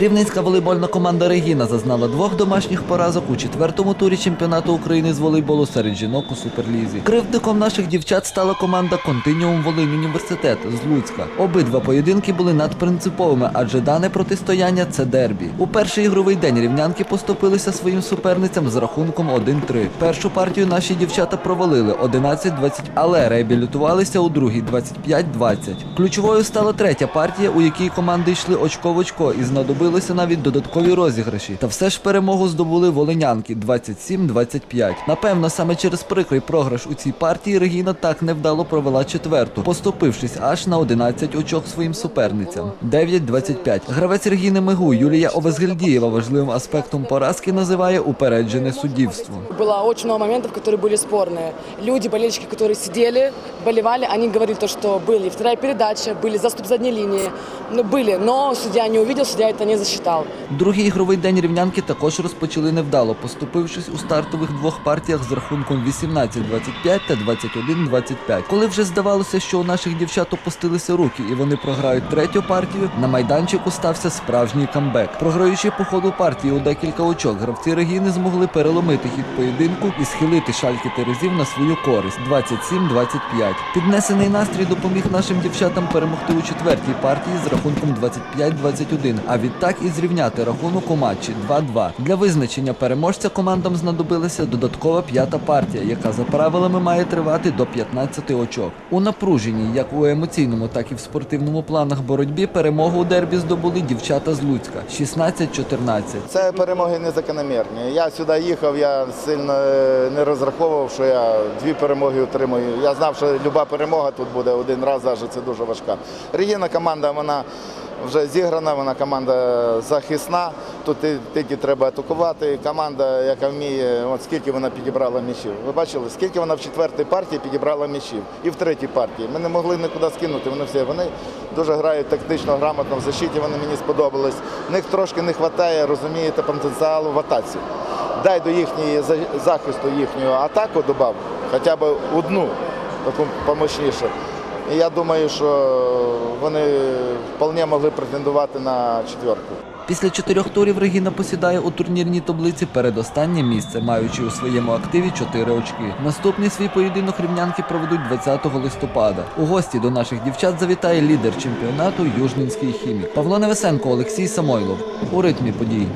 Рівненська волейбольна команда Регіна зазнала двох домашніх поразок у четвертому турі чемпіонату України з волейболу серед жінок у суперлізі. Кривдником наших дівчат стала команда Континіум Волинь Університет з Луцька. Обидва поєдинки були надпринциповими, адже дане протистояння це дербі. У перший ігровий день рівнянки поступилися своїм суперницям з рахунком 1-3. Першу партію наші дівчата провалили 11-20, але реабілітувалися у другій 25-20. Ключовою стала третя партія, у якій команди йшли очко в очко і знадобилися навіть додаткові розіграші. Та все ж перемогу здобули волинянки 27-25. Напевно, саме через прикрий програш у цій партії Регіна так невдало провела четверту, поступившись аж на 11 очок своїм суперницям. 9-25. Гравець Регіни Мигу Юлія Овезгельдієва важливим аспектом поразки називає упереджене суддівство. Было очень много моментов, которые были спорные. Люди, болельщики, которые сидели, болевали, они говорили то, что были вторая передача, были заступ задней линии, ну, были, но судья не увидел, судья это не засчитал. Другий ігровий день рівнянки також розпочали невдало, поступившись у стартових двох партіях з рахунком 18-25 та 21-25. Коли вже здавалося, що у наших дівчат опустилися руки і вони програють третю партію, на майданчику стався справжній камбек. Програючи по ходу партії у декілька очок, гравці Регіни змогли переломити хід поєдинку і схилити шальки терезів на свою користь 27-25. Піднесений настрій допоміг нашим дівчатам перемогти у четвертій партії з рахунком 25-21, а відтак і зрівняти рахунок у матчі 2-2. Для визначення переможця командам знадобилася додаткова п'ята партія, яка за правилами має тривати до 15 очок. У напруженій, як у емоційному, так і в спортивному планах боротьбі перемогу у дербі здобули дівчата з Луцька 16-14. Це перемоги незакономірні. Я сюди їхав, я сильно е, не розраховував, що я дві перемоги отримую. Я знав, що люба перемога тут буде один раз, аж це дуже важка. Регіна команда, вона вже зіграна, вона команда захисна. Тут тільки треба атакувати. Команда, яка вміє, от скільки вона підібрала м'ячів. Ви бачили, скільки вона в четвертій партії підібрала м'ячів. І в третій партії. Ми не могли нікуди скинути. Вони всі вони дуже грають тактично, грамотно в защиті. Вони мені сподобались. В них трошки не вистачає, розумієте, потенціалу в атаці. Дай до їхньої за- захисту їхнього атаку додав, хоча б одну таку помощнішу. І я думаю, що вони вполне могли претендувати на четверку. Після чотирьох турів Регіна посідає у турнірній таблиці передостаннє місце, маючи у своєму активі 4 очки. Наступний свій поєдинок рівнянки проведуть 20 листопада. У гості до наших дівчат завітає лідер чемпіонату Южненський хімік. Павло Невесенко, Олексій Самойлов. У ритмі подій.